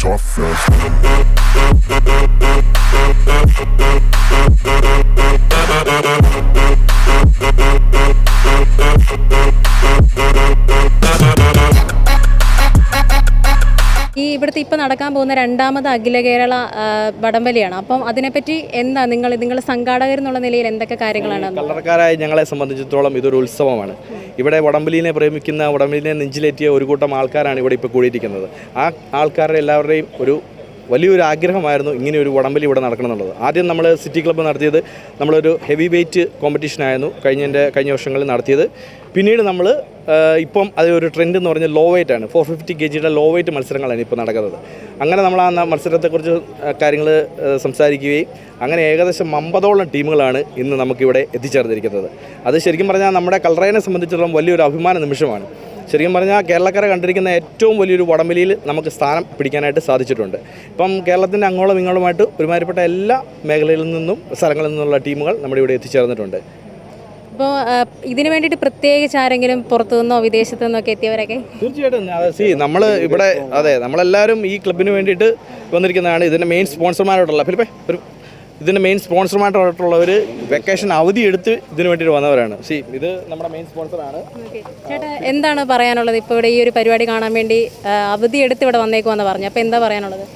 tough ass. ഈ ഇവിടുത്തെ ഇപ്പം നടക്കാൻ പോകുന്ന രണ്ടാമത് അഖില കേരള വടംവലിയാണ്. അപ്പം അതിനെപ്പറ്റി എന്താ നിങ്ങൾ നിങ്ങൾ സംഘാടകർ എന്നുള്ള നിലയിൽ എന്തൊക്കെ കാര്യങ്ങളാണ്? കള്ളറക്കാരായ ഞങ്ങളെ സംബന്ധിച്ചിടത്തോളം ഇതൊരു ഉത്സവമാണ്. ഇവിടെ വടംവലിനെ പ്രേമിക്കുന്ന വടംവലിനെ നെഞ്ചിലേറ്റിയ ഒരു കൂട്ടം ആൾക്കാരാണ് ഇവിടെ ഇപ്പോൾ കൂടിയിരിക്കുന്നത്. ആ ആൾക്കാരുടെ എല്ലാവരുടെയും ഒരു വലിയൊരു ആഗ്രഹമായിരുന്നു ഇങ്ങനെ ഒരു വടംവലി ഇവിടെ നടക്കണം എന്നുള്ളത് ആദ്യം നമ്മൾ സിറ്റി ക്ലബ്ബ് നടത്തിയത് നമ്മളൊരു ഹെവി വെയ്റ്റ് കോമ്പറ്റീഷനായിരുന്നു കഴിഞ്ഞതിന്റെ കഴിഞ്ഞ വർഷങ്ങളിൽ നടത്തിയത്. പിന്നീട് നമ്മൾ ഇപ്പം അത് ഒരു ട്രെൻഡ് എന്ന് പറഞ്ഞാൽ ലോ വെയിറ്റ് ആണ്. ഫോർ ഫിഫ്റ്റി കെ ജിയുടെ ലോ വെയിറ്റ് മത്സരങ്ങളാണ് ഇപ്പോൾ നടക്കുന്നത്. അങ്ങനെ നമ്മൾ ആ മത്സരത്തെക്കുറിച്ച് കാര്യങ്ങൾ സംസാരിക്കുകയും അങ്ങനെ ഏകദേശം അമ്പതോളം ടീമുകളാണ് ഇന്ന് നമുക്കിവിടെ എത്തിച്ചേർന്നിരിക്കുന്നത്. അത് ശരിക്കും പറഞ്ഞാൽ നമ്മുടെ കളറേനെ സംബന്ധിച്ചിടത്തോളം വലിയൊരു അഭിമാന നിമിഷമാണ്. ശരിക്കും പറഞ്ഞാൽ കേരളക്കാരെ കണ്ടിരിക്കുന്ന ഏറ്റവും വലിയൊരു വടംവലിയിൽ നമുക്ക് സ്ഥാനം പിടിക്കാനായിട്ട് സാധിച്ചിട്ടുണ്ട്. ഇപ്പം കേരളത്തിന്റെ അങ്ങോളം ഇങ്ങോളമായിട്ട് ഒരുമാതിരിപ്പെട്ട എല്ലാ മേഖലയിൽ നിന്നും സ്ഥലങ്ങളിൽ നിന്നുള്ള ടീമുകൾ നമ്മുടെ ഇവിടെ എത്തിച്ചേർന്നിട്ടുണ്ട്. അപ്പോൾ ഇതിനു വേണ്ടിയിട്ട് പ്രത്യേകിച്ച് ആരെങ്കിലും പുറത്തു നിന്നോ വിദേശത്തു നിന്നോ ഒക്കെ എത്തിയവരൊക്കെ? തീർച്ചയായിട്ടും. സി നമ്മൾ ഇവിടെ അതെ നമ്മളെല്ലാവരും ഈ ക്ലബിന് വേണ്ടിയിട്ട് വന്നിരിക്കുന്നതാണ്. ഇതിന്റെ മെയിൻ സ്പോൺസർമാരോട്ടുള്ള ഫിലിപ്പേ ഒരു ഇതിന്റെ മെയിൻ സ്പോൺസർമാരായിട്ടുള്ളവർ വെക്കേഷൻ അവധി എടുത്ത് ഇതിന് വേണ്ടിയിട്ട് വന്നവരാണ്. സി ഇത് നമ്മുടെ മെയിൻ സ്പോൺസറാണ് ചേട്ടാ എന്താണ് പറയാനുള്ളത്? ഇപ്പോൾ ഇവിടെ ഈ ഒരു പരിപാടി കാണാൻ വേണ്ടി അവധി എടുത്ത് ഇവിടെ വന്നേക്കുമെന്ന് പറഞ്ഞു. അപ്പോൾ എന്താ പറയാനുള്ളത്?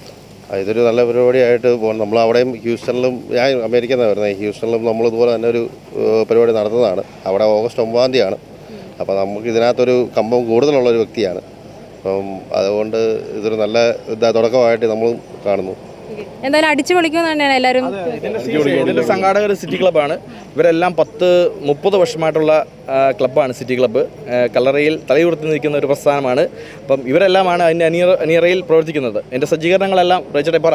ഇതൊരു നല്ല പരിപാടിയായിട്ട് പോകണം നമ്മൾ അവിടെയും ഹ്യൂസ്റ്റണിലും ഞാൻ അമേരിക്കയിൽ നിന്നാണ് വരുന്നത് ഹ്യൂസ്റ്റണിലും നമ്മൾ ഇതുപോലെ തന്നെ ഒരു പരിപാടി നടത്തുന്നതാണ്. അവിടെ ഓഗസ്റ്റ് ഒമ്പതാം തീയതിയാണ്. അപ്പോൾ നമുക്ക് ഇതിനകത്തൊരു കമ്പം കൂടുതലുള്ള ഒരു വ്യക്തിയാണ്. അപ്പം അതുകൊണ്ട് ഇതൊരു നല്ല തുടക്കമായിട്ട് നമ്മൾ കാണുന്നു. എന്തായാലും അടിച്ചു പൊളിക്കുമെന്ന് തന്നെയാണ് എല്ലാവരും ഇതിന്റെ സംഘാടകർ സിറ്റി ക്ലബ്ബാണ് ഇവരെല്ലാം പത്ത് മുപ്പത് വർഷമായിട്ടുള്ള ക്ലബ്ബാണ് സിറ്റി ക്ലബ്ബ് കല്ലറയിൽ തലയുയർത്തി നിൽക്കുന്ന ഒരു പ്രസ്ഥാനമാണ്. അപ്പം ഇവരെല്ലാമാണ് അതിന്റെ അനിയ അനിയറയിൽ പ്രവർത്തിക്കുന്നത്. എന്റെ സജ്ജീകരണങ്ങളെല്ലാം റേച്ചടെ പറ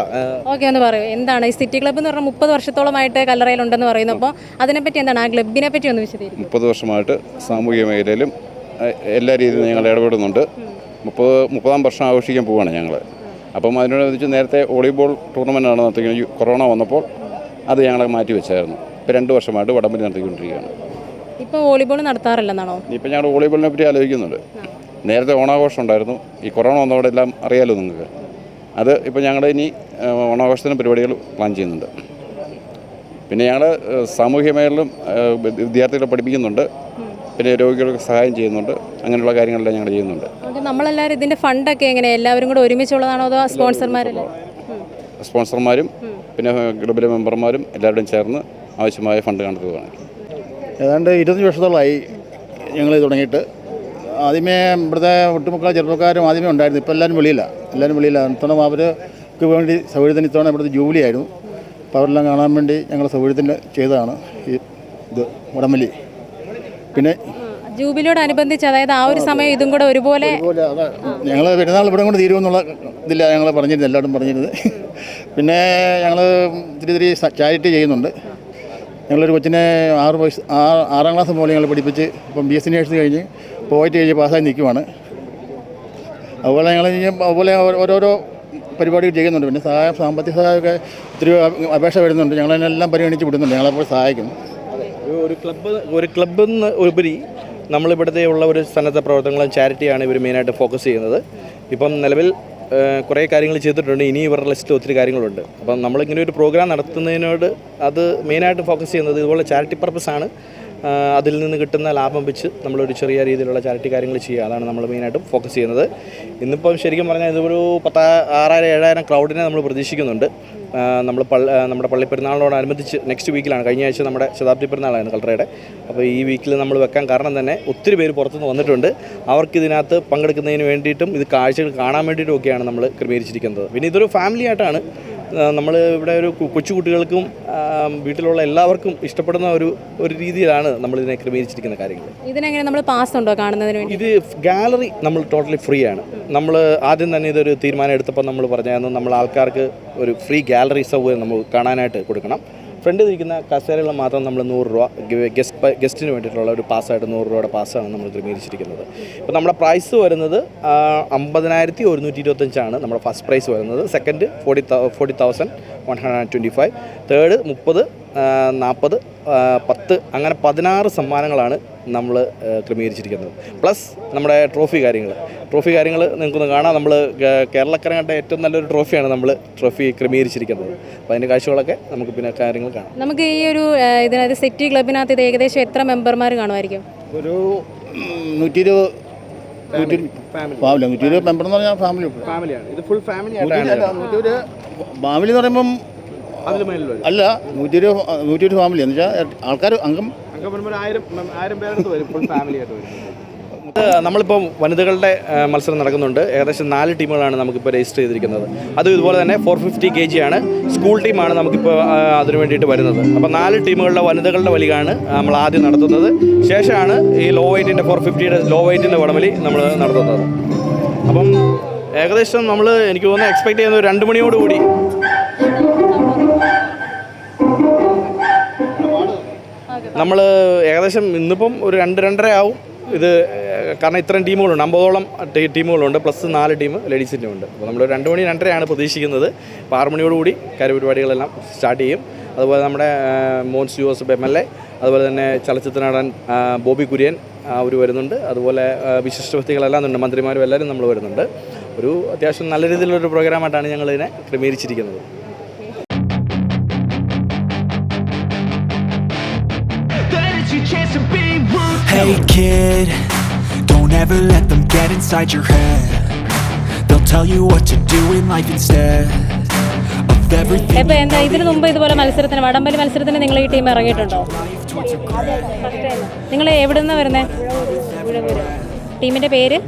ഓക്കെ ഒന്ന് പറയൂ. എന്താണ് ഈ സിറ്റി ക്ലബ്ബ് എന്ന് പറഞ്ഞാൽ മുപ്പത് വർഷത്തോളമായിട്ട് കല്ലറയിലുണ്ടെന്ന് പറയുന്നു. അപ്പോൾ അതിനെപ്പറ്റി എന്താണ്? ആ ക്ലബിനെ പറ്റി ഒന്ന് വിശദീകരിക്കും. മുപ്പത് വർഷമായിട്ട് സാമൂഹിക മേഖലയിലും എല്ലാ രീതിയിലും ഞങ്ങൾ ഇടപെടുന്നുണ്ട്. മുപ്പത് മുപ്പതാം വർഷം ആഘോഷിക്കാൻ പോവുകയാണ് ഞങ്ങൾ അപ്പം അതിനോടനുബന്ധിച്ച് നേരത്തെ വോളിബോൾ ടൂർണമെന്റാണ് നടത്തിക്കുന്നത് കൊറോണ വന്നപ്പോൾ അത് ഞങ്ങളെ മാറ്റി വെച്ചായിരുന്നു. ഇപ്പോൾ രണ്ട് വർഷമായിട്ട് വടംവലി നടത്തിക്കൊണ്ടിരിക്കുകയാണ്. ഇപ്പോൾ വോളിബോൾ നടത്താറില്ലെന്നാണോ? ഇപ്പം ഞങ്ങൾ വോളിബോളിനെ പറ്റി ആലോചിക്കുന്നുണ്ട്. നേരത്തെ ഓണാഘോഷം ഉണ്ടായിരുന്നു. ഈ കൊറോണ വന്നവിടെ എല്ലാം അറിയാലോ നിങ്ങൾക്ക്? അത് ഇപ്പോൾ ഞങ്ങൾ ഇനി ഓണാഘോഷത്തിന് പരിപാടികൾ പ്ലാൻ ചെയ്യുന്നുണ്ട്. പിന്നെ ഞങ്ങൾ സാമൂഹ്യ മേഖലയിലും വിദ്യാർത്ഥികളെ പഠിപ്പിക്കുന്നുണ്ട്. പിന്നെ രോഗികൾക്ക് സഹായം ചെയ്യുന്നുണ്ട്. അങ്ങനെയുള്ള കാര്യങ്ങളെല്ലാം ഞങ്ങൾ ചെയ്യുന്നുണ്ട്. നമ്മളെല്ലാവരും ഇതിന്റെ ഫണ്ടൊക്കെ എങ്ങനെയാണ് എല്ലാവരും കൂടെ ഒരുമിച്ചുള്ളതാണോ അതോ സ്പോൺസർമാരല്ലേ? സ്പോൺസർമാരും പിന്നെ ഗ്രൂപ്പിലെ മെമ്പർമാരും എല്ലാവരും ചേർന്ന് ആവശ്യമായ ഫണ്ട് കണ്ടെത്തുകയാണ് ഏതാണ്ട് ഇരുപത്തഞ്ച് വർഷത്തോളമായി ഞങ്ങൾ തുടങ്ങിയിട്ട്. ആദ്യമേ ഇവിടുത്തെ ഒട്ടുമുക്കാൽ ചെറുപ്പക്കാരും ആദ്യമേ ഉണ്ടായിരുന്നു. ഇപ്പോൾ എല്ലാവരും വെളിയില്ല എല്ലാവരും വെളിയില്ല ഇത്തവണ അവർക്ക് വേണ്ടി സൗകര്യത്തിന് ഇത്തവണ ഇവിടുത്തെ ജൂബിലി ആയിരുന്നു. അപ്പോൾ അവരെല്ലാം കാണാൻ വേണ്ടി ഞങ്ങൾ സൗകര്യത്തിന് ചെയ്തതാണ് ഈ ഇത് വടംവലി. പിന്നെ ജൂബിലിയോട് അനുബന്ധിച്ച് അതായത് ആ ഒരു സമയം ഇതും കൂടെ ഒരുപോലെ ഞങ്ങൾ പെരുന്നാൾ ഇവിടെ കൊണ്ട് തീരുമെന്നുള്ള ഇതില്ല ഞങ്ങൾ പറഞ്ഞിരുന്നത് എല്ലാവരും പറഞ്ഞിരുന്നത്. പിന്നെ ഞങ്ങൾ ഇത്തിരി ഇത്തിരി ചാരിറ്റി ചെയ്യുന്നുണ്ട്. ഞങ്ങളൊരു കൊച്ചിനെ ആറ് വയസ്സ് ആറാം ക്ലാസ് പോലെ ഞങ്ങൾ പഠിപ്പിച്ച് ഇപ്പം ബി എസ് സി നേഴ്സ് കഴിഞ്ഞ് പോയിട്ട് കഴിഞ്ഞ് പാസ്സായി നിൽക്കുവാണ്. അതുപോലെ ഞങ്ങൾ അതുപോലെ ഓരോ- ഓരോരോ പരിപാടികൾ ചെയ്യുന്നുണ്ട്. പിന്നെ സഹായം സാമ്പത്തിക സഹായമൊക്കെ ഒത്തിരി അപേക്ഷ വരുന്നുണ്ട്. ഞങ്ങളതിനെല്ലാം പരിഗണിച്ച് വിടുന്നുണ്ട്. ഞങ്ങളപ്പോൾ സഹായിക്കുന്നു ഒരു- ക്ലബ്ബ് ഒരു ക്ലബ്ബിൽ നിന്ന് ഉപരി നമ്മളിവിടുത്തെ ഉള്ള ഒരു സന്നദ്ധ പ്രവർത്തനങ്ങളും ചാരിറ്റിയാണ് ഇവർ മെയിനായിട്ട് ഫോക്കസ് ചെയ്യുന്നത്. ഇപ്പം നിലവിൽ കുറേ കാര്യങ്ങൾ ചെയ്തിട്ടുണ്ട്. ഇനി ഇവരുടെ ലിസ്റ്റിൽ ഒത്തിരി കാര്യങ്ങളുണ്ട്. അപ്പം നമ്മളിങ്ങനെ ഒരു പ്രോഗ്രാം നടത്തുന്നതിനോട് അത് മെയിനായിട്ട് ഫോക്കസ് ചെയ്യുന്നത് ഇതുപോലെ ചാരിറ്റി പർപ്പസാണ് അതിൽ നിന്ന് കിട്ടുന്ന ലാഭം വെച്ച് നമ്മളൊരു ചെറിയ രീതിയിലുള്ള ചാരിറ്റി കാര്യങ്ങൾ ചെയ്യുക. അതാണ് നമ്മൾ മെയിനായിട്ടും ഫോക്കസ് ചെയ്യുന്നത്. ഇന്നിപ്പം ശരിക്കും പറഞ്ഞാൽ ഇതൊരു പത്താ ആറായിരം ഏഴായിരം ക്രൗഡിനെ നമ്മൾ പ്രതീക്ഷിക്കുന്നുണ്ട്. നമ്മൾ പള്ളി നമ്മുടെ പള്ളിപ്പെരുന്നാളിനോടനുബന്ധിച്ച് നെക്സ്റ്റ് വീക്കിലാണ് കഴിഞ്ഞ ആഴ്ച നമ്മുടെ ശതാബ്ദി പെരുന്നാളായിരുന്നു കളറയുടെ അപ്പോൾ ഈ വീക്കിൽ നമ്മൾ വെക്കാൻ കാരണം തന്നെ ഒത്തിരി പേര് പുറത്തുനിന്ന് വന്നിട്ടുണ്ട്. അവർക്ക് ഇതിനകത്ത് പങ്കെടുക്കുന്നതിന് വേണ്ടിയിട്ടും ഇത് കാഴ്ചകൾ കാണാൻ വേണ്ടിയിട്ടും ഒക്കെയാണ് നമ്മൾ ക്രമീകരിച്ചിരിക്കുന്നത്. പിന്നെ ഇതൊരു ഫാമിലി ആയിട്ടാണ്. നമ്മൾ ഇവിടെ ഒരു കൊച്ചുകുട്ടികൾക്കും കൊച്ചു കുട്ടികൾക്കും വീട്ടിലുള്ള എല്ലാവർക്കും ഇഷ്ടപ്പെടുന്ന ഒരു ഒരു രീതിയിലാണ് നമ്മൾ ഇതിനെ ക്രമീകരിച്ചിരിക്കുന്ന കാര്യങ്ങൾ. ഇതിനെങ്ങനെ നമ്മൾ പാസ് ഉണ്ടോ കാണുന്നതിന് വേണ്ടി? ഇത് ഗാലറി നമ്മൾ ടോട്ടലി ഫ്രീ ആണ്. നമ്മൾ ആദ്യം തന്നെ ഇതൊരു തീരുമാനം എടുത്തപ്പോൾ നമ്മൾ പറഞ്ഞായിരുന്നു നമ്മൾ ആൾക്കാർക്ക് ഒരു ഫ്രീ ഗാലറി സൗകര്യം നമ്മൾ കാണാനായിട്ട് കൊടുക്കണം. ഫ്രണ്ടിൽ ഇരിക്കുന്ന കസേരകൾ മാത്രം നമ്മൾ നൂറ് രൂപ ഗസ്റ്റ് ഗസ്റ്റിന് വേണ്ടിയിട്ടുള്ള ഒരു പാസ്സായിട്ട് നൂറ് രൂപയുടെ പാസ്സാണ് നമ്മൾ ക്രമീകരിച്ചിരിക്കുന്നത്. ഇപ്പോൾ നമ്മുടെ പ്രൈസ് വരുന്നത് അമ്പതിനായിരത്തി ഒരുന്നൂറ്റി ഇരുപത്തഞ്ചാണ് നമ്മുടെ ഫസ്റ്റ് പ്രൈസ് വരുന്നത്. Second forty forty thousand one hundred and twenty five third മുപ്പത് നാൽപ്പത് പത്ത് അങ്ങനെ പതിനാറ് സമ്മാനങ്ങളാണ് നമ്മൾ ക്രമീകരിച്ചിരിക്കുന്നത്. പ്ലസ് നമ്മുടെ ട്രോഫി കാര്യങ്ങൾ ട്രോഫി കാര്യങ്ങൾ നിങ്ങൾക്കൊന്ന് കാണാം. നമ്മൾ കേരളക്കര കണ്ട ഏറ്റവും നല്ലൊരു ട്രോഫിയാണ് നമ്മൾ ട്രോഫി ക്രമീകരിച്ചിരിക്കുന്നത്. അപ്പോൾ അതിന്റെ കാഴ്ചകളൊക്കെ നമുക്ക് പിന്നെ കാര്യങ്ങൾ കാണാം. നമുക്ക് ഈ ഒരു ഇതിനകത്ത് സിറ്റി ക്ലബിനകത്ത് ഇത് ഏകദേശം എത്ര മെമ്പർമാർ കാണുമായിരിക്കും? ഒരു നൂറ്റി ഇരുപത് ഫാമിലി. നൂറ്റി ഇരുപത് മെമ്പർ എന്ന് പറഞ്ഞാൽ ഫാമിലി ഫാമിലിയാണ് ഇത് ഫുൾ ഫാമിലി ഫാമിലി എന്ന് പറയുമ്പം അല്ല നൂറ്റി ഇരുപത് നൂറ്റി ഒരു ഫാമിലി എന്ന് വെച്ചാൽ ആൾക്കാർ അംഗം നമ്മളിപ്പോൾ വനിതകളുടെ മത്സരം നടക്കുന്നുണ്ട്. ഏകദേശം നാല് ടീമുകളാണ് നമുക്കിപ്പോൾ രജിസ്റ്റർ ചെയ്തിരിക്കുന്നത്. അതും ഇതുപോലെ തന്നെ ഫോർ ഫിഫ്റ്റി കെ ജി ആണ്. സ്കൂൾ ടീമാണ് നമുക്കിപ്പോൾ അതിനു വേണ്ടിയിട്ട് വരുന്നത്. അപ്പോൾ നാല് ടീമുകളുടെ വനിതകളുടെ വലിയാണ് നമ്മൾ ആദ്യം നടത്തുന്നത്. ശേഷമാണ് ഈ ലോ വെയ്റ്റിന്റെ ഫോർ ഫിഫ്റ്റിയുടെ ലോ വെയ്റ്റിന്റെ വടമലി നമ്മൾ നടത്തുന്നത്. അപ്പം ഏകദേശം നമ്മൾ എനിക്ക് തോന്നുന്നു എക്സ്പെക്ട് ചെയ്യുന്നത് ഒരു രണ്ട് മണിയോടുകൂടി നമ്മൾ ഏകദേശം ഇന്നിപ്പം ഒരു രണ്ട് രണ്ടര ആവും. ഇത് കാരണം ഇത്രയും ടീമുകളുണ്ട്. അമ്പതോളം ടീമുകളുണ്ട്. പ്ലസ് നാല് ടീം ലേഡീസിന്റെ ഉണ്ട് അപ്പോൾ നമ്മൾ രണ്ട് മണി രണ്ടരയാണ് പ്രതീക്ഷിക്കുന്നത്. അപ്പോൾ ആറ് മണിയോടുകൂടി കാര്യപരിപാടികളെല്ലാം സ്റ്റാർട്ട് ചെയ്യും. അതുപോലെ നമ്മുടെ Mons Joseph M L A അതുപോലെ തന്നെ ചലച്ചിത്ര നടൻ ബോബി കുര്യൻ അവർ വരുന്നുണ്ട്. അതുപോലെ വിശിഷ്ട വ്യക്തികളെല്ലാം ഉണ്ട്. മന്ത്രിമാരും എല്ലാവരും നമ്മൾ വരുന്നുണ്ട്. ഒരു അത്യാവശ്യം നല്ല രീതിയിലുള്ളൊരു പ്രോഗ്രാമായിട്ടാണ് ഞങ്ങളിതിനെ ക്രമീകരിച്ചിരിക്കുന്നത്. Hey kid, don't ever let them get inside your head. They'll tell you what to do in life instead of everything. ഇപ്പൊ എന്താ ഇതിനു മുമ്പ് ഇതുപോലെ മത്സരത്തിന് വടംവലി മത്സരത്തിന് നിങ്ങൾ ഈ ടീം ഇറങ്ങിയിട്ടുണ്ടോ നിങ്ങൾ എവിടെ നിന്നാണ് വരുന്നത് ടീമിന്റെ പേര്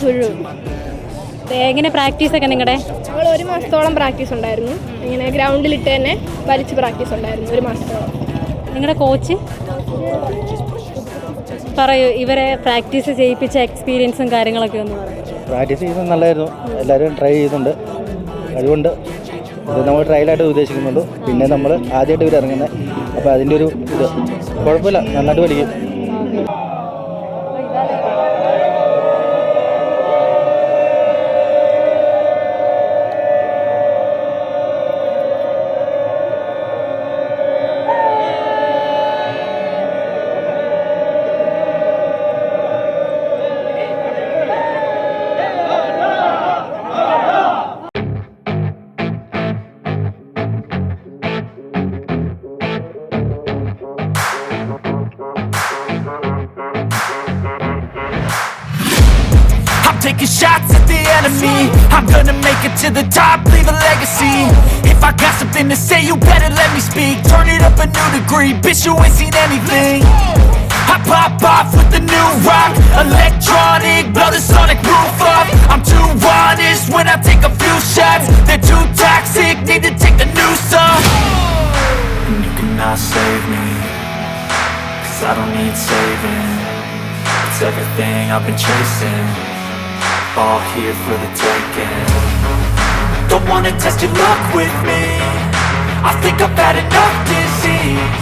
സുഴു എങ്ങനെ പ്രാക്ടീസ് ഒക്കെ നിങ്ങളുടെ ഞങ്ങൾ ഒരു മാസത്തോളം പ്രാക്ടീസ് ഉണ്ടായിരുന്നു. ഇങ്ങനെ ഗ്രൗണ്ടിലിട്ട് തന്നെ വലിച്ച് പ്രാക്ടീസ് ഉണ്ടായിരുന്നു ഒരു മാസത്തോളം. നിങ്ങളുടെ കോച്ച് പറയൂ ഇവരെ പ്രാക്ടീസ് ചെയ്യിപ്പിച്ച എക്സ്പീരിയൻസും കാര്യങ്ങളൊക്കെ ഒന്ന് പ്രാക്ടീസ് ചെയ്യുന്നത് നല്ലതായിരുന്നു എല്ലാവരും ട്രൈ ചെയ്യുന്നുണ്ട്. അതുകൊണ്ട് ഇത് നമ്മൾ ട്രയലായിട്ട് ഉദ്ദേശിക്കുന്നുണ്ട് പിന്നെ നമ്മൾ ആദ്യമായിട്ട് ഇവർ ഇറങ്ങുന്നത് അപ്പോൾ അതിന്റെ ഒരു ഇത്. കുഴപ്പമില്ല. നന്നായിട്ട് പഠിക്കും. Leave. If I got something to say, you better let me speak. Turn it up a new degree, bitch, you ain't seen anything. I pop off with the new rock, electronic, blow the sonic roof up. I'm too honest when I take a few shots. They're too toxic, need to take the new off. And you cannot save me, cause I don't need saving. It's everything I've been chasing All here for the taking Don't wanna test your luck with me I think I've had enough disease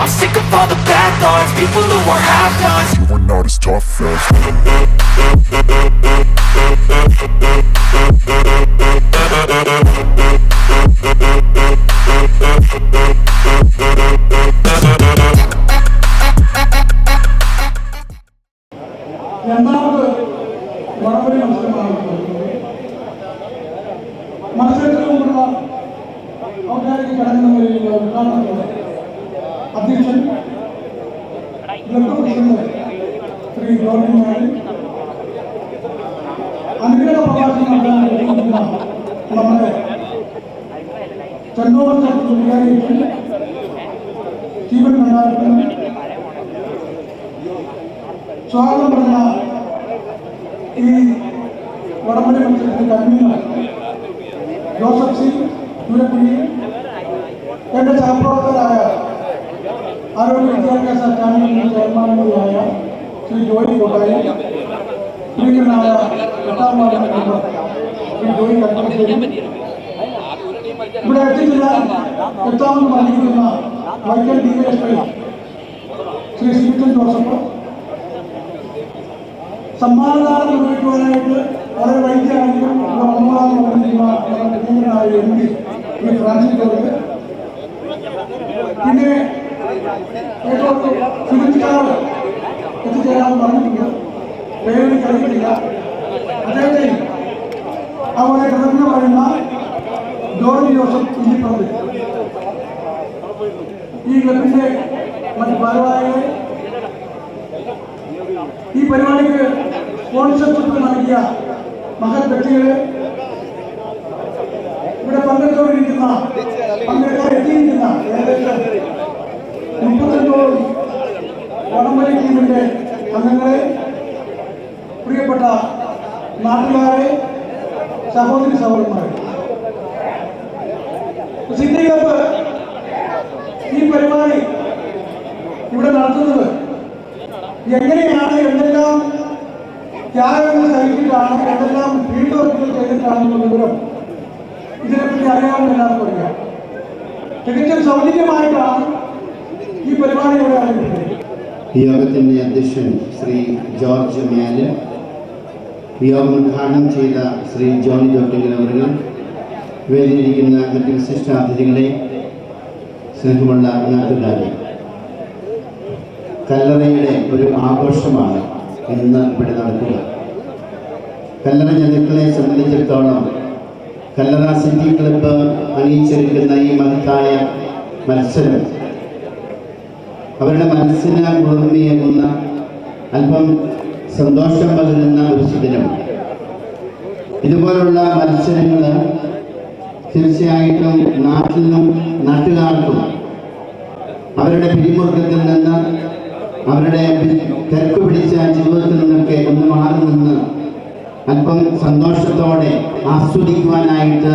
I'm sick of all the bad thoughts People who are half-nots You are not as tough as രണ്ടാമത് വടംവലി മത്സരമാണ് നടക്കുന്നത്. മത്സരത്തിന് മുമ്പുള്ള ഔദ്യോഗിക ചടങ്ങുകളിലുള്ള ഉദ്ഘാടനത്തോടെ അധ്യക്ഷൻ ശ്രീ മാരി അനുഗ്രഹ പ്രഭാഷണം നടത്താനുള്ള നമ്മുടെ ചെന്നോളം ചർച്ച വികാരിയച്ഛൻ സ്റ്റീവൻ മണ്ടാരത്തിന് സ്വാഗതം പറഞ്ഞ ഈ വടംവലി മത്സരത്തിന്റെ കൺവീനർ ജോസഫ് സിംഗ് ചൂരക്കുഴി എന്റെ സഹപ്രവർത്തകരായ ആരോഗ്യ വിദ്യാഭ്യാസ ചാനലിന്റെ കൂടിയായ ശ്രീ ജോയി കോട്ടായി പ്രിയങ്കരനായ എട്ടാം വാർഡ് മെമ്പർ ശ്രീ ജോയി കട്ടശ്ശേരി ഇവിടെ എത്തിച്ചേരാൻ എത്താമെന്ന് പറഞ്ഞിരിക്കുന്ന വൈക്കൽ D S P Shri Stephen Joseph. സമ്മാനദാനം നിർവഹിക്കുവാനായിട്ട് വളരെ വന്നിരിക്കുന്ന നമ്മുടെ പ്രിയങ്കരനായ എം പി ഈ ജോർജ് പിന്നെ ഏറ്റവും ചുരുക്കാറ് എത്തിച്ചേരാമെന്ന് പറഞ്ഞിട്ടുണ്ട്. പേര് കഴിയിട്ടില്ല അദ്ദേഹത്തെ അവരെ കിടന്നു പറയുന്ന ജോർജ് ജോസഫ് ഇല്ലിപ്പറമ്പ് ഈ ക്ലബിന്റെ മറ്റ് ഭാരവാഹികളെ ഈ പരിപാടിക്ക് സ്പോൺസർഷിപ്പ് നൽകിയ മഹത് വ്യക്തികളെ ഇവിടെ പങ്കെടുത്തോണ്ടിരിക്കുന്ന പങ്കെടുക്കാൻ എത്തിയിരിക്കുന്ന ഏകദേശം മുപ്പത്തഞ്ചോളം വടംവലി ടീമിന്റെ അംഗങ്ങളെ പ്രിയപ്പെട്ട നാട്ടുകാരെ സഹോദരി സഹോദരന്മാരെ ക്ലബ്ബ് ഈ പരിപാടി ഇവിടെ നടത്തുന്നത് എങ്ങനെയാണ്? എന്തെല്ലാം ത്യാഗങ്ങൾ കഴിഞ്ഞിട്ടാണ് എന്തെല്ലാം ഫീൽഡ് ചെയ്തിട്ടാണെന്നുള്ള വിവരം. ഇതിനെപ്പറ്റി അറിയാവുന്ന എല്ലാവർക്കും അറിയാം. തികച്ചും സൗജന്യമായിട്ടാണ് ഈ പരിപാടി ഇവിടെ ആരംഭിക്കുന്നത് യോഗത്തിന്റെ അധ്യക്ഷൻ ശ്രീ ജോർജ് മ്യാൽ യോഗം ഉദ്ഘാടനം ചെയ്ത ശ്രീ ജോണി ജോട്ടിങ്കൽ അവരുകൾ വേദിയിരിക്കുന്ന മറ്റ് വിശിഷ്ടാതിഥികളെ സ്നേഹമുള്ള നാട്ടുകാരെ. കല്ലറയുടെ ഒരു ആഘോഷമാണ് ഇന്ന് ഇവിടെ നടക്കുക. കല്ലറ ജനങ്ങളെ സംബന്ധിച്ചിടത്തോളം കല്ലറ സിറ്റി ക്ലബ്ബ് അണിയിച്ചിരിക്കുന്ന ഈ മഹത്തായ മത്സരം അവരുടെ മനസ്സിന് കുളിർമയേകുന്ന അല്പം സന്തോഷം പകരുന്ന ഒരു ശിബിരം ഇതുപോലുള്ള മത്സരങ്ങൾ തീർച്ചയായിട്ടും നാട്ടിലും നാട്ടുകാർക്കും അവരുടെ പിരിമുറുക്കത്തിൽ നിന്ന് അവരുടെ തിരക്ക് പിടിച്ച ജീവിതത്തിൽ നിന്നൊക്കെ ഒന്ന് മാറി നിന്ന് അല്പം സന്തോഷത്തോടെ ആസ്വദിക്കുവാനായിട്ട്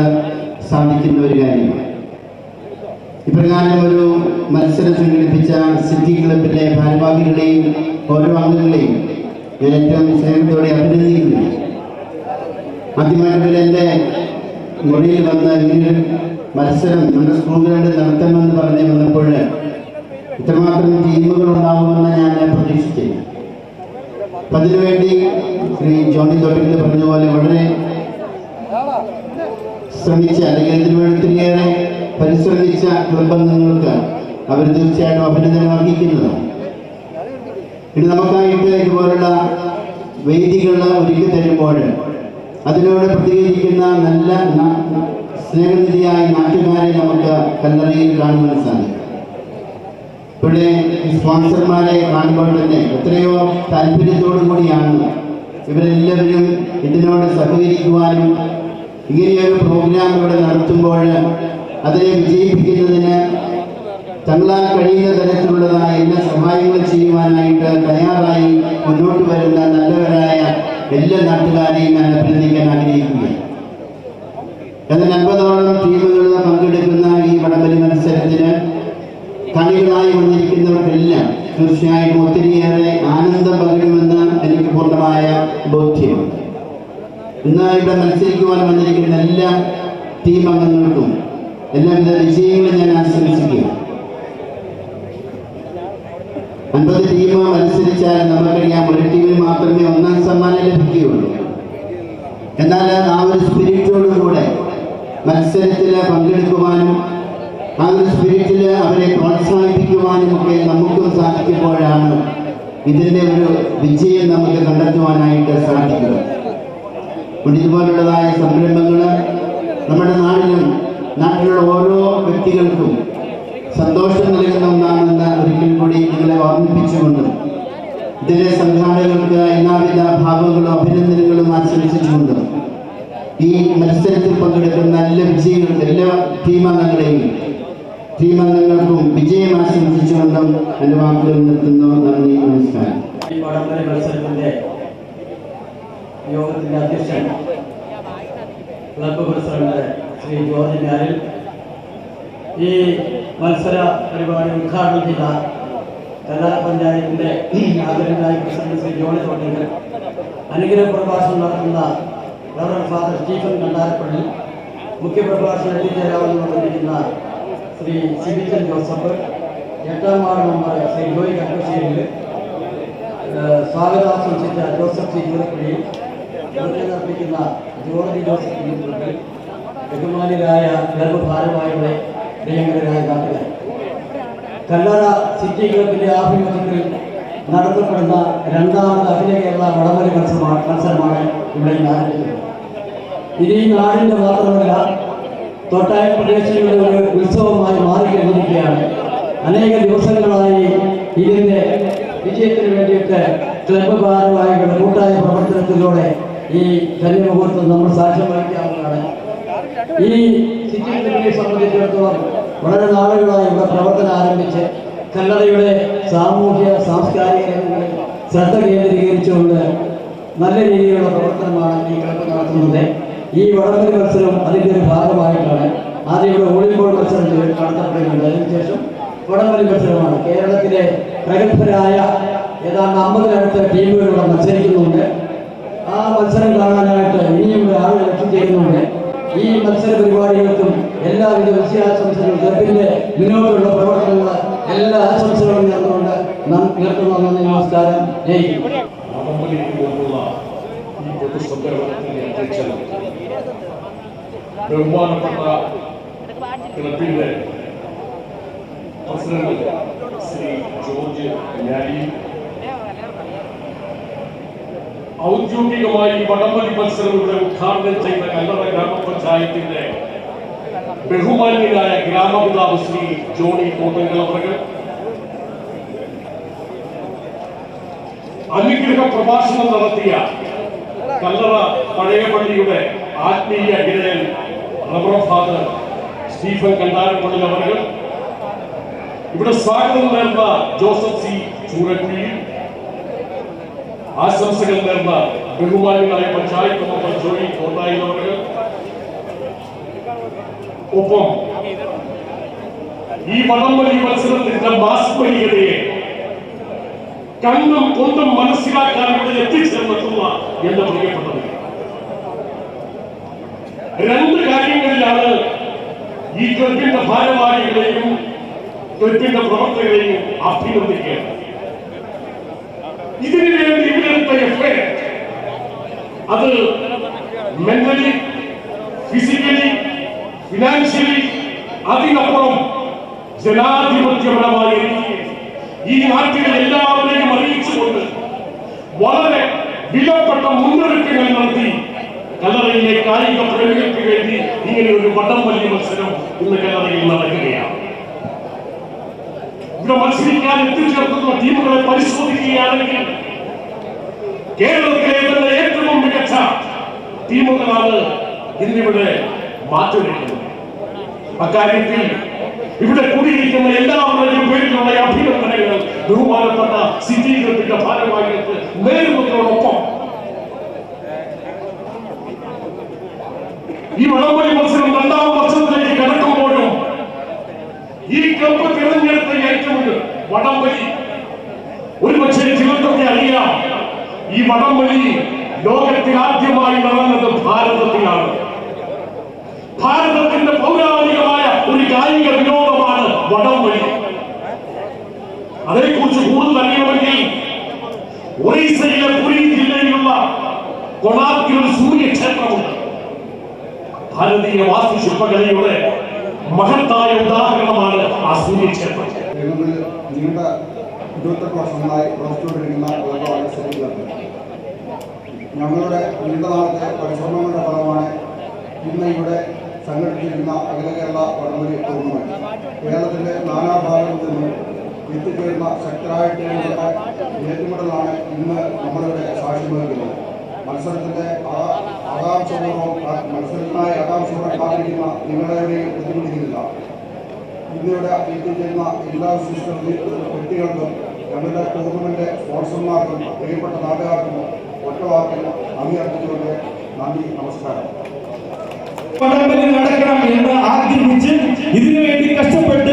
സാധിക്കുന്ന ഒരു കാര്യമാണ് ഇപ്രകാരം ഒരു മത്സരം സംഘടിപ്പിച്ച സിറ്റി ക്ലബിലെ ഭാരവാഹികളെയും ഓരോ അംഗങ്ങളെയും ഞാൻ ഏറ്റവും സ്നേഹത്തോടെ അഭിനന്ദിക്കുന്നു. ആദ്യമായിട്ട് എന്റെ മുറിയിൽ വന്ന് ഇങ്ങനൊരു മത്സരം നമ്മുടെ സ്കൂളുകളുടെ നടത്തണമെന്ന് പറഞ്ഞ് വന്നപ്പോൾ ഇത്രമാത്രം ടീമുകൾ ഉണ്ടാകുമെന്ന് ഞാൻ പ്രതീക്ഷിച്ചില്ല. അപ്പം അതിനുവേണ്ടി ശ്രീ ജോണി തൊട്ടിൽ പറഞ്ഞ പോലെ വളരെ ശ്രമിച്ച അല്ലെങ്കിൽ ഇതിനു വേണ്ടി ഒത്തിരിയേറെ പരിശ്രമിച്ച നിർബന്ധങ്ങൾക്ക് അവർ തീർച്ചയായിട്ടും അഭിനന്ദനം അർഹിക്കുന്നതാണ്. ഇനി നമുക്കായിട്ട് ഇതുപോലുള്ള വേദികൾ ഒരുക്കി തരുമ്പോൾ അതിനോട് പ്രതികരിക്കുന്ന നല്ല സ്നേഹനിധിയായ നാട്ടുകാരെ നമുക്ക് കല്ലറയിൽ കാണുവാൻ സാധിക്കും. ഇവിടെ സ്പോൺസർമാരെ കാണുമ്പോൾ തന്നെ എത്രയോ താല്പര്യത്തോടു കൂടിയാണ് ഇവരെല്ലാവരും ഇതിനോട് സഹകരിക്കുവാനും ഇങ്ങനെയൊരു പ്രോഗ്രാം ഇവിടെ നടത്തുമ്പോൾ അതിനെ വിജയിപ്പിക്കുന്നതിന് തങ്ങളാൽ കഴിയുന്ന തരത്തിലുള്ളതായ എല്ലാ സഹായങ്ങളും ചെയ്യുവാനായിട്ട് തയ്യാറായി മുന്നോട്ട് വരുന്ന നല്ലവരായ എല്ലാ നാട്ടുകാരെയും ഞാൻ അഭിനന്ദിക്കാൻ ആഗ്രഹിക്കുകയാണ് എന്നാൽ അൻപതോളം ടീമുകൾ പങ്കെടുക്കുന്ന ഈ വടംവലി മത്സരത്തിന് കളികളായി വന്നിരിക്കുന്നവർക്കെല്ലാം തീർച്ചയായിട്ടും ഒത്തിരിയേറെ ആനന്ദം പകരുമെന്ന് എനിക്ക് പൂർണമായ ബോധ്യമുണ്ട് ഇന്ന് ഇവിടെ മത്സരിക്കുവാൻ വന്നിരിക്കുന്ന എല്ലാ ടീം അംഗങ്ങൾക്കും എല്ലാവിധ വിജയങ്ങളും ഞാൻ ആശംസിക്കുകയാണ് അൻപത് ടീം മത്സരിച്ചാൽ നമുക്കറിയാം ഒരു ടീമിന് മാത്രമേ ഒന്നാം സമ്മാനം ലഭിക്കുകയുള്ളൂ എന്നാൽ ആ ഒരു സ്പിരിറ്റോടുകൂടെ മത്സരത്തിൽ പങ്കെടുക്കുവാനും ആ ഒരു സ്പിരിറ്റിൽ അവരെ പ്രോത്സാഹിപ്പിക്കുവാനും ഒക്കെ നമുക്കും സാധിക്കുമ്പോഴാണ് ഇതിന്റെ ഒരു വിജയം നമുക്ക് കണ്ടെത്തുവാനായിട്ട് സാധിക്കുക അതുകൊണ്ട് ഇതുപോലുള്ളതായ സംരംഭങ്ങൾ നമ്മുടെ നാടിനും നാട്ടിലുള്ള ഓരോ വ്യക്തികൾക്കും സന്തോഷം നൽകുന്ന ഒന്നാണെന്ന് ഒരിക്കൽ കൂടി നിങ്ങളെ ഓർമ്മിപ്പിച്ചുകൊണ്ട് ഇതിലെ സംഘാടകർക്ക് എല്ലാവിധ ഭാവങ്ങളും അഭിനന്ദനങ്ങളും ആശംസിച്ചുകൊണ്ട് ഈ മത്സരത്തിൽ പങ്കെടുക്കുന്ന എല്ലാ വിജയികൾക്കും എല്ലാ ടീമംഗങ്ങളെയും ടീമംഗങ്ങൾക്കും വിജയം ആശംസിച്ചുകൊണ്ടും എന്റെ വാക്കുകൾ നിർത്തുന്നു. നന്ദി നമസ്കാരം. യോഗത്തിന്റെ അധ്യക്ഷൻ ക്ലബ് പ്രസിഡന്റ് ശ്രീ ജോർജ് ഞാരിൽ ഈ മത്സര പരിപാടി ഉദ്ഘാടനം ചെയ്ത കലാ പഞ്ചായത്തിന്റെ ആദരനായ പ്രസിഡന്റ് ശ്രീ ജോണി തോട്ടിങ്കൽ അനുഗ്രഹ പ്രഭാഷണം നടത്തുന്ന ഗവർണർ ഫാദർ സ്റ്റീഫൻ കണ്ടാരപ്പള്ളി മുഖ്യപ്രഭാഷണം എത്തിച്ചേരാമെന്ന് പറഞ്ഞിരിക്കുന്ന ശ്രീ സിബിച്ചൻ ജോസഫ് എട്ടാം വാർഡ് മെമ്പർ ശ്രീ ജോയി കക്കശ്ശേരിൽ സ്വാഗതാശംസിച്ച ജോസഫ് സി ജൂലപ്പള്ളി അർപ്പിക്കുന്ന ജോർജ് ജോസഫ് ബഹുമാനിയായ ബഹുമാനിതരായ പ്രിയങ്കരായ നാട്ടുകാർ കല്ലറ സിറ്റി ക്ലബിന്റെ ആഭിമുഖ്യത്തിൽ നടത്തപ്പെടുന്ന രണ്ടാമത് അഖില കേരള വടംവലി മത്സരമാണ് മത്സരമാണ് ഇവിടെ ആരംഭിക്കുന്നത്. ഇത് ഈ നാടിന്റെ മാത്രമല്ല തൊട്ടായ പ്രദേശങ്ങളുടെ ഒരു ഉത്സവമായി മാറിക്കൊണ്ടിരിക്കുകയാണ് അനേക ദിവസങ്ങളായി ഇതിന്റെ വിജയത്തിന് വേണ്ടിയിട്ട് ക്ലബ് ഭാരവാഹികളുടെ കൂട്ടായ പ്രവർത്തനത്തിലൂടെ ഈ ധന്യമുഹൂർത്തം നമ്മൾ സാക്ഷ്യം വഹിക്കാവുന്നതാണ് ഈ സിറ്റി ക്ലബിനെ സംബന്ധിച്ചിടത്തോളം വളരെ നാളുകളായി ഇവിടെ പ്രവർത്തനം ആരംഭിച്ച് കല്ലറയുടെ സാമൂഹ്യ സാംസ്കാരിക രംഗങ്ങളിൽ ശ്രദ്ധ കേന്ദ്രീകരിച്ചുകൊണ്ട് നല്ല രീതിയിലുള്ള പ്രവർത്തനമാണ് ഈ ക്ലബ്ബ് നടത്തുന്നത്. ഈ വടക്കൻ മത്സരം അതിന്റെ ഒരു ഭാഗമായിട്ടാണ്. ആദ്യം ഇവിടെ വോളിബോൾ മത്സരം നടത്തപ്പെടുന്നുണ്ട്. അതിനുശേഷം വടംവലി മത്സരമാണ്. കേരളത്തിലെ പ്രഗത്ഭരായ ഏതാണ്ട് അമ്പതിനടുത്ത് ടീമുകളിവിടെ മത്സരിക്കുന്നുണ്ട്. ആ മത്സരം കാണാനായിട്ട് ഇനിയും ആളുകൾ എത്തിച്ചേരുന്നുണ്ട് ഈ മത്സര പരിപാടികൾക്കും എല്ലാവിധ വിജയാശംസകളും ക്ലബിന്റെ മുന്നോട്ടുള്ള പ്രവർത്തനങ്ങൾ എല്ലാ ആശംസകളും നേർന്നുകൊണ്ട് നം- നിർത്തുന്നു നന്ദി നമസ്കാരം. ജയ് ബഹുമാനപ്പെട്ട ക്ലബിന്റെ ശ്രീ ജോർജ് ഞാലി ഔദ്യോഗികമായി വടംവലി മത്സരം ഇവിടെ ഉദ്ഘാടനം ചെയ്ത കല്ലറ ഗ്രാമപഞ്ചായത്തിന്റെ ബഹുമാന്യനായ ഗ്രാമപിതാവ് ശ്രീ ജോണി കോട്ടങ്കൽ അവർ അനുഗ്രഹ പ്രഭാഷണം നടത്തിയ കല്ലറ പഴയ പള്ളിയുടെ ആത്മീയ അഗ്രഹൻ റബർ ഫാദർ സ്റ്റീഫൻ കണ്ടാരപ്പള്ളി അവർ ഇവിടെ സ്വാഗതം നേർന്ന ജോസഫ് സി ചൂരക്കുഴിയും ആശംസകൾ നേർന്ന ബഹുമാനികളായ പഞ്ചായത്ത് മെമ്പർ ജോയി കോട്ടായി അവർ ഒപ്പം ഈ വടംവലി മത്സരത്തിന്റെ മാസ്മരികതയെ കണ്ണും കൊണ്ടും മനസ്സിലാക്കാൻ ഇവിടെ എത്തിച്ചേർന്നിട്ടുള്ള എന്റെ പ്രിയപ്പെട്ടത് രണ്ട് കാര്യങ്ങളിലാണ് ഈ ക്ലബിന്റെ ഭാരവാഹികളെയും ക്ലബിന്റെ പ്രവർത്തകരെയും അഭിനന്ദിക്കേണ്ടത്. ഇതിനു വേണ്ടി ഇവിടുത്തെ എഫേർട്ട് അത് മെന്റലി ഫിസിക്കലി ഫിനാൻഷ്യലി അതിനപ്പുറം ജനാധിപത്യപരമായ രീതിയിൽ ഈ നാട്ടിലെ എല്ലാവരെയും അറിയിച്ചുകൊണ്ട് വളരെ വിലപ്പെട്ട മുന്നൊരുക്കങ്ങൾ നടത്തി കല്ലറയിലെ കായിക പ്രേമികൾക്ക് വേണ്ടി ഇങ്ങനെ ഒരു വടംവലി മത്സരം ഇന്ന് കല്ലറയിൽ നടക്കുകയാണ്. ഇവിടെ മത്സരിക്കാൻ എത്തിച്ചേർക്കുന്ന ടീമുകളെ പരിശോധിക്കുകയാണെങ്കിൽ മികച്ച ടീമുകളാണ് ഇന്നിവിടെ മാറ്റുരയ്ക്കുന്നത് അക്കാര്യത്തിൽ ഇവിടെ കൂടിയിരിക്കുന്ന എല്ലാവരുടെയും പേരിലുള്ള അഭിനന്ദനങ്ങൾ ബഹുമാനപ്പെട്ട സിദ്ധീകരണത്തിന്റെ ഭാരവാഹികൾക്ക് നേരുന്നതിനോടൊപ്പം ഈ വടംവലി മത്സരം രണ്ടാം വർഷത്തിലേക്ക് കടക്കുമ്പോഴും ഈ ക്ലബ് തിരഞ്ഞെടുത്ത ഏറ്റവും വടംവലി ഒരു ജീവിതത്തെ അറിയാം ഈ വടംവലി ലോകത്തിൽ ആദ്യമായി നടന്നത് ഭാരതത്തിലാണ്. ഭാരതത്തിന്റെ പൗരാണികമായ ഒരു കായിക വിനോദമാണ് വടംവലി. അതേക്കുറിച്ച് കൂടുതൽ അറിയണമെങ്കിൽ ഒറീസയിലെ പുരി ജില്ലയിലുള്ള കൊണാർക്കിൽ ഒരു സൂര്യക്ഷേത്രമുണ്ട്. ഭാരതീയ വാസ്തുശില്പകലയുടെ മഹത്തായ ഉദാഹരണമാണ് ആ സൂര്യക്ഷേത്രം. നീണ്ട ഇരുപത്തെട്ട് വർഷങ്ങളായി പ്രവർത്തിച്ചുകൊണ്ടിരിക്കുന്ന സിറ്റി ക്ലബ്ബ് ഞങ്ങളുടെ ഉന്നതാളത്തെ പരിശ്രമങ്ങളുടെ ഫലമാണ് ഇന്ന് ഇവിടെ സംഘടിപ്പിച്ചിരിക്കുന്ന അഖില കേരള വടംവലി ടൂർണമെന്റ്. കേരളത്തിന്റെ നാനാഭാഗത്തു നിന്നും എത്തിച്ചേരുന്ന ശക്തരായ ടീമുകളുടെ ഏറ്റുമുട്ടലാണ് ഇന്ന് നമ്മളിവിടെ സാക്ഷ്യം നൽകുന്നത് മത്സരത്തിന്റെ ആ- ആകാംക്ഷപൂർവം മത്സരത്തിനായി ആകാംക്ഷപൂർവം കാത്തിരിക്കുന്ന നിങ്ങളെവിടെയും ബുദ്ധിമുട്ടിക്കുന്നില്ല ഇന്നിവിടെ എത്തിച്ചേരുന്ന എല്ലാ വിശിഷ്ട വ്യക്തികൾക്കും ഞങ്ങളുടെ ടൂർണമെന്റ് സ്പോൺസർമാർക്കും പ്രിയപ്പെട്ട നാട്ടുകാർക്കും ഒറ്റവാക്കിൽ നന്ദി അർപ്പിച്ചുകൊണ്ട് നന്ദി നമസ്കാരം. നടക്കണം എന്ന് ആഗ്രഹിച്ച് ഇതിനു വേണ്ടി കഷ്ടപ്പെട്ട്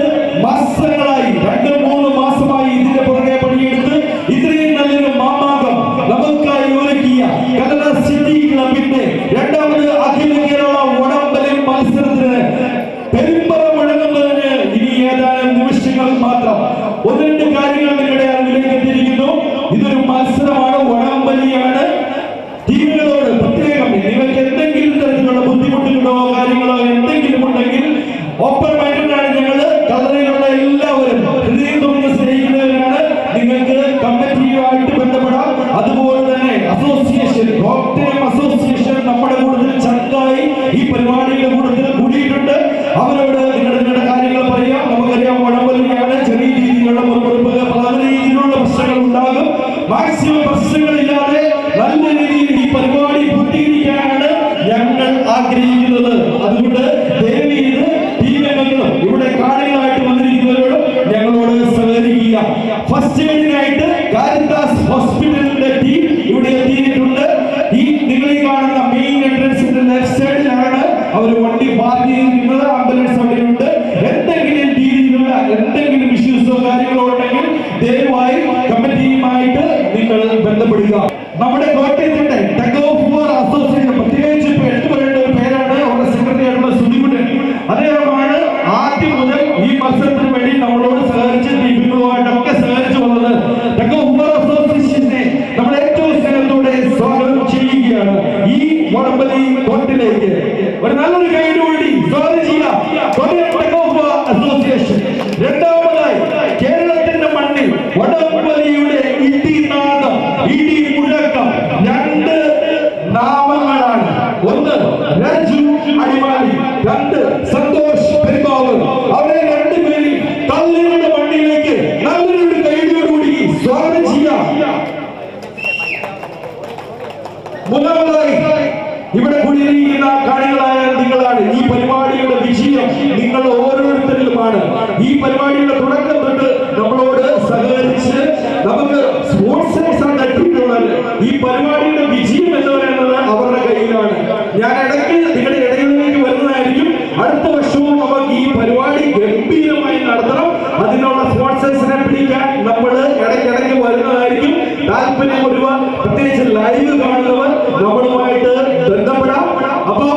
എത്തിയിട്ടുള്ളത് ഈ പരിപാടിയുടെ വിജയം എന്ന് പറയുന്നത് അവരുടെ കയ്യിലാണ് ഞാൻ ഇടയ്ക്ക് നിങ്ങളുടെ ഇടയിലേക്ക് വരുന്നതായിരിക്കും അടുത്ത വർഷവും നമുക്ക് ഈ പരിപാടി ഗംഭീരമായി നടത്തണം അതിനുള്ള സ്പോൺസേഴ്സിനെ പിടിക്കാൻ നമ്മൾ ഇടയ്ക്കിടയ്ക്ക് വരുന്നതായിരിക്കും താല്പര്യം ഒരുവർ പ്രത്യേകിച്ച് ലൈവ് കാണുന്നവർ നമ്മളുമായിട്ട് ബന്ധപ്പെടാം അപ്പോ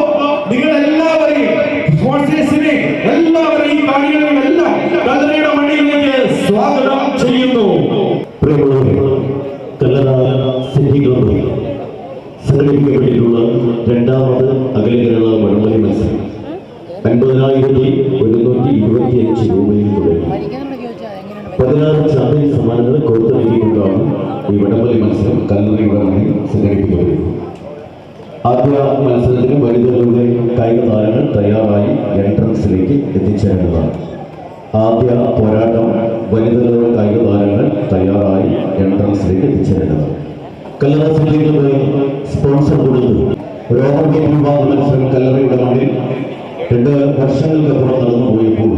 നിങ്ങൾ എല്ലാവരെയും സ്പോൺസേഴ്സിനെ എല്ലാവരെയും കാണികളെയും എല്ലാം കല്ലറയുടെ മണ്ണിലേക്ക് സ്വാഗതം ചെയ്യുന്നു പ്രിയമുള്ളവരെ കല്ലറ സിറ്റി ക്ലബ്ബ് സംഘടിപ്പിക്കപ്പെട്ടിട്ടുള്ള രണ്ടാമത് അഖില കേരള വടംവലി മത്സരം അൻപതിനായിരത്തി ഒരുന്നൂറ്റി ഇരുപത്തി അഞ്ച് രൂപയിൽ തുടങ്ങി പതിനാറ് ചാമ്പ്യൻ സമ്മാനങ്ങൾ കൊടുത്തിരിക്കൊണ്ടാണ് ഈ വടംവലി മത്സരം കല്ലറയുടെ മണ്ണിൽ സംഘടിപ്പിക്കപ്പെടുന്നത് ആദ്യ മത്സരത്തിന് വനിതകളുടെ കായിക താരങ്ങൾ തയ്യാറായി എൻട്രൻസിലേക്ക് എത്തിച്ചേരേണ്ടതാണ് ആദ്യ പോരാട്ടം വനിതകളുടെ കായിക താരങ്ങൾ തയ്യാറായി എൻട്രൻസിലേക്ക് എത്തിച്ചേരേണ്ടതാണ് കല്ലറ സ്പോൺസർ കൊടുത്തു. രോഹൻ ഗെയിം വിഭാഗ മത്സരം കല്ലറയുടെ മണ്ണിൽ രണ്ട് വർഷങ്ങൾക്കപ്പുറം നടന്നു പോയപ്പോൾ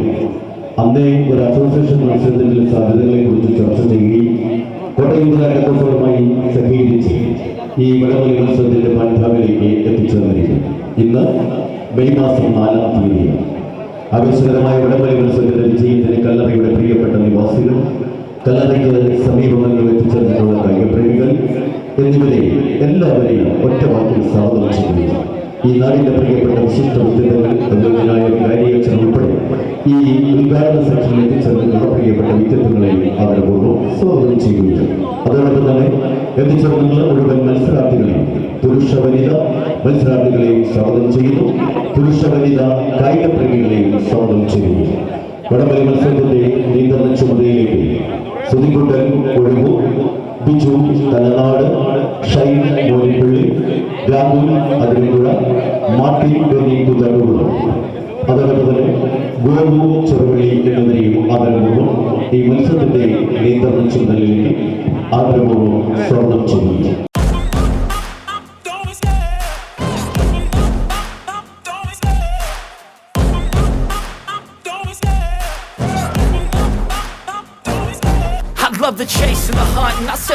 അന്നേ ഒരു അസോസിയേഷൻ മത്സരത്തിന്റെ സാധ്യതകളെ കുറിച്ച് ചർച്ച ചെയ്യുകയും കോട്ടയം ജില്ലാ സഹകരിച്ച് ഈ വിളവലി മത്സരത്തിന്റെ പഞ്ചാബിലേക്ക് എത്തിച്ചേർന്നിരിക്കുന്നത് ഇന്ന് മെയ് മാസം നാലാം തീയതിയാണ്. ആവേശകരമായ വിളവലി മത്സരത്തിന്റെ വിജയത്തിന് കല്ലറയുടെ പ്രിയപ്പെട്ട നിവാസികൾ കല്ലറയ്ക്ക് സമീപങ്ങളിൽ എത്തിച്ചേർന്നിട്ടുള്ള കായിക പ്രേമികൾ എന്നിവരെ എല്ലാവരെയും ഒറ്റ വാക്കിൽ സ്വാഗതം ചെയ്യുന്നു. ഈ നാടിന്റെ പ്രിയപ്പെട്ട വിശിഷ്ട ബഹുമാനായ വികാരിയച്ഛൻ ഉൾപ്പെടെ ഈ ഉദ്ഘാടന സെക്ഷനിൽ എത്തിച്ചേർന്നിട്ടുള്ള പ്രിയപ്പെട്ട വ്യക്തിത്വങ്ങളെ ആദരപൂർവം സ്വാഗതം ചെയ്യുകയാണ്. അതോടൊപ്പം തന്നെ എത്തിച്ചേർന്നുള്ള മുഴുവൻ മത്സരാർത്ഥികളെയും പുരുഷ വനിത മത്സരാർത്ഥികളെയും സ്വാഗതം ചെയ്യുന്നു. പുരുഷ വനിത കായിക പ്രേമികളെയും സ്വാഗതം ചെയ്യുന്നു. വടംവലി മത്സരത്തിന്റെ നിയന്ത്രണ ചുമതലയിലേക്ക് സുധികുട്ടൻ ഒഴിവു. ബിജു തലനാട് ഷൈൻ മോനിപ്പള്ളി രാഹുൽ അതിരമ്പുഴ മാർട്ടിൻ ബെന്നി കുതറുള്ള അതോടൊപ്പം തന്നെ ഗോപു ചെറുപള്ളി എന്നിവരെയും ആദരപൂർവം ഈ മത്സരത്തിന്റെ നിയന്ത്രണ ചുമതലയിലേക്ക് ആദരപൂർവം സ്വാഗതം ചെയ്യുന്നു.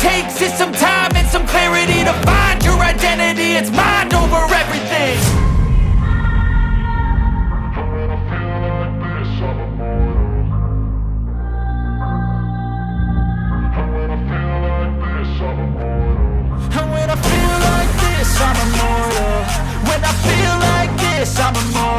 takes is some time and some clarity to find your identity. It's mind over everything. And when I feel like this, I'm immortal. When I feel like this, I'm immortal.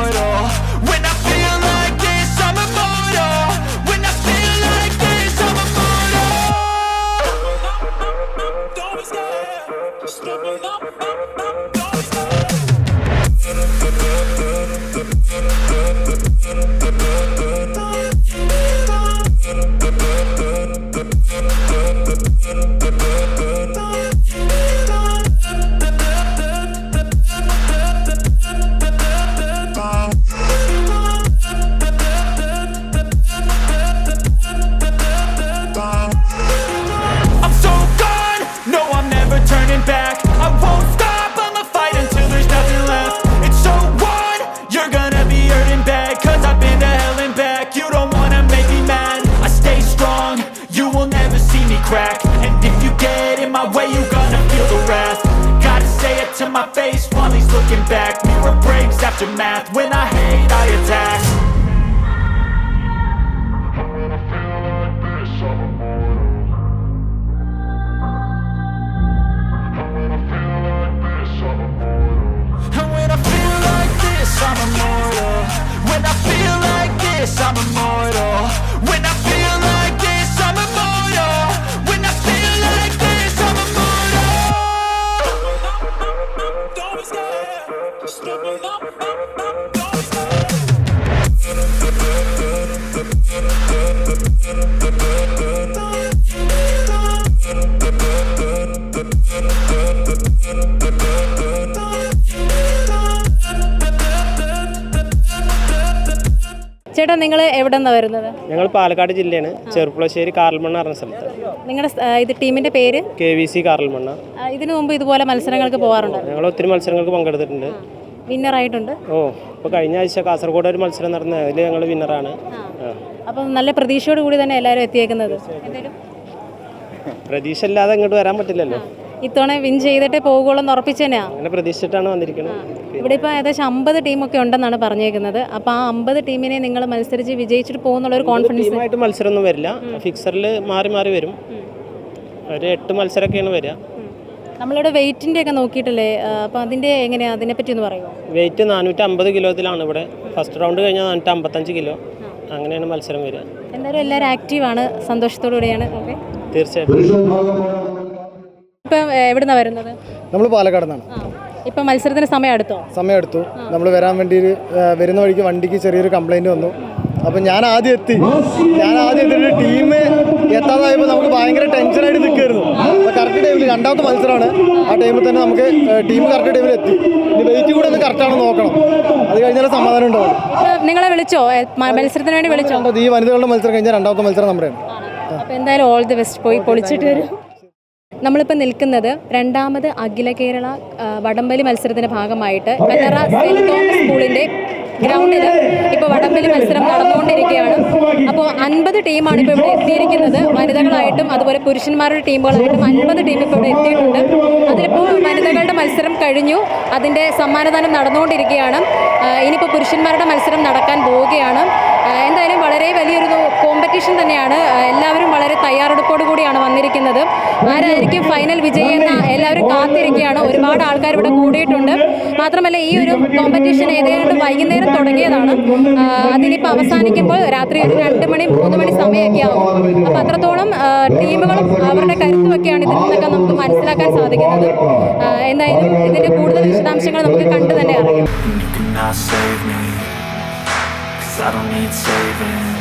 my face. While he's looking back Mirror breaks aftermath. When I hate, I attack. ചേട്ടാ നിങ്ങൾ എവിടെ നിന്നാണ് വരുന്നത്? ഞങ്ങൾ പാലക്കാട് ജില്ലയാണ്. ചെറുപ്പുളശ്ശേരി കാറൽമണ്ണ പറഞ്ഞ സ്ഥലത്ത്. നിങ്ങളുടെ ഇത് ടീമിന്റെ പേര്? കെ വി സി കാറൽമണ്ണ ഇതിനു മുമ്പ് ഇതുപോലെ മത്സരങ്ങൾക്ക് പോകാറുണ്ടോ? ഞങ്ങൾ ഒത്തിരി മത്സരങ്ങൾക്ക് പങ്കെടുത്തിട്ടുണ്ട്. വിന്നർ ആയിട്ടുണ്ട് ഓ ഇപ്പൊ കഴിഞ്ഞ ആഴ്ച കാസർഗോഡ് ഒരു മത്സരം നടന്ന അതിൽ ഞങ്ങൾ വിന്നറാണ്. അപ്പം നല്ല പ്രതീക്ഷയോട് കൂടി തന്നെ എല്ലാവരും എത്തിയേക്കുന്നത്. പ്രതീക്ഷ ഇല്ലാതെ ഇങ്ങോട്ട് വരാൻ പറ്റില്ലല്ലോ. ഇത്തവണ വിൻ ചെയ്തിട്ടേ പോകുള്ളൂ എന്ന് ഉറപ്പിച്ചതിനാ പ്രതീക്ഷിച്ചിട്ടാണ് വന്നിരിക്കുന്നത് ഇവിടെ ഇപ്പോൾ ഏകദേശം അമ്പത് ടീമൊക്കെ ഉണ്ടെന്നാണ് പറഞ്ഞേക്കുന്നത്. അപ്പോൾ ആ അമ്പത് ടീമിനെ നിങ്ങൾ മത്സരിച്ച് വിജയിച്ചിട്ട് പോകുന്നുള്ള ഒരു കോൺഫിഡൻസ് ആയിട്ട് മത്സരമൊന്നും വരില്ല. ഫിക്സറിൽ മാറി മാറി വരും. ഒരു എട്ട് മത്സരമൊക്കെയാണ് വരിക. നമ്മളിവിടെ വെയിറ്റിന്റെ ഒക്കെ നോക്കിയിട്ടല്ലേ? അപ്പോൾ അതിന്റെ എങ്ങനെയാണ് അതിനെപ്പറ്റി ഒന്ന് പറയുമോ വെയിറ്റ് നാനൂറ്റി അമ്പത് കിലോത്തിലാണ് ഇവിടെ. ഫസ്റ്റ് റൗണ്ട് കഴിഞ്ഞാൽ നാനൂറ്റി അമ്പത്തഞ്ച് കിലോ അങ്ങനെയാണ് മത്സരം വരിക. എന്തായാലും എല്ലാവരും ആക്റ്റീവാണ് സന്തോഷത്തോടു കൂടിയാണ് ഓക്കെ തീർച്ചയായിട്ടും. ഇപ്പം എവിടെ നിന്നാണ് വരുന്നത്? നമ്മൾ പാലക്കാട് നിന്നാണ്. ഇപ്പം മത്സരത്തിന് സമയം എടുത്തോ സമയം എടുത്തു നമ്മൾ വരാൻ വേണ്ടി വരുന്ന വഴിക്ക് വണ്ടിക്ക് ചെറിയൊരു കംപ്ലൈന്റ് വന്നു. അപ്പം ഞാൻ ആദ്യം എത്തി. ഞാൻ ആദ്യം എത്തിയിട്ട് ടീം എത്താതായപ്പോൾ നമുക്ക് ഭയങ്കര ടെൻഷനായിട്ട് നിൽക്കുമായിരുന്നു അപ്പോൾ കറക്റ്റ് ടൈമിൽ രണ്ടാമത്തെ മത്സരമാണ്. ആ ടൈമിൽ തന്നെ നമുക്ക് ടീം കറക്റ്റ് ടൈമിൽ എത്തി. ഇനി വെയിറ്റ് കൂടെ ഒന്ന് കറക്റ്റാണ് നോക്കണം. അത് കഴിഞ്ഞാൽ സമാധാനം ഉണ്ടാവും നിങ്ങളെ വിളിച്ചോ? മത്സരത്തിന് വേണ്ടി വിളിച്ചോ? ഈ വനിതകളുടെ മത്സരം കഴിഞ്ഞാൽ രണ്ടാമത്തെ മത്സരം നമ്മുടെയാണ് എന്തായാലും ഓൾ ദി ബെസ്റ്റ് പോയി പൊളിച്ചിട്ട് വരും. നമ്മളിപ്പോൾ നിൽക്കുന്നത് രണ്ടാമത് അഖില കേരള വടംവലി മത്സരത്തിന്റെ ഭാഗമായിട്ട് കല്ലറ സെന്റ് തോമസ് സ്കൂളിന്റെ ഗ്രൗണ്ടിൽ ഇപ്പോൾ വടംവലി മത്സരം നടന്നുകൊണ്ടിരിക്കുകയാണ്. അപ്പോൾ അൻപത് ടീമാണ് ഇപ്പോൾ ഇവിടെ എത്തിയിരിക്കുന്നത്. വനിതകളായിട്ടും അതുപോലെ പുരുഷന്മാരുടെ ടീമുകളായിട്ടും അൻപത് ടീം ഇപ്പോൾ ഇവിടെ എത്തിയിട്ടുണ്ട്. അതിലിപ്പോൾ വനിതകളുടെ മത്സരം കഴിഞ്ഞു. അതിന്റെ സമ്മാനദാനം നടന്നുകൊണ്ടിരിക്കുകയാണ്. ഇനിയിപ്പോൾ പുരുഷന്മാരുടെ മത്സരം നടക്കാൻ പോവുകയാണ്. എന്തായാലും വളരെ വലിയൊരു കോമ്പറ്റീഷൻ തന്നെയാണ്. എല്ലാവരും വളരെ തയ്യാറെടുപ്പോട് കൂടിയാണ് വന്നിരിക്കുന്നത്. ആരായിരിക്കും ഫൈനൽ വിജയി എന്ന എല്ലാവരും കാത്തിരിക്കുകയാണ്. ഒരുപാട് ആൾക്കാർ ഇവിടെ കൂടിയിട്ടുണ്ട്. മാത്രമല്ല ഈ ഒരു കോമ്പറ്റീഷൻ ഏതാണ്ട് വൈകുന്നേരം തുടങ്ങിയതാണ്. അതിനിപ്പോൾ അവസാനിക്കുമ്പോൾ രാത്രി ഒരു രണ്ട് മണി മൂന്ന് മണി സമയമൊക്കെ ആവും. അപ്പം അത്രത്തോളം ടീമുകളും അവരുടെ കരുത്തുമൊക്കെയാണ് ഇതിൽ നിന്നൊക്കെ നമുക്ക് മനസ്സിലാക്കാൻ സാധിക്കുന്നത്. എന്തായാലും ഇതിന്റെ കൂടുതൽ വിശദാംശങ്ങൾ നമുക്ക് കണ്ടു തന്നെ അറിയാം. I don't need saving.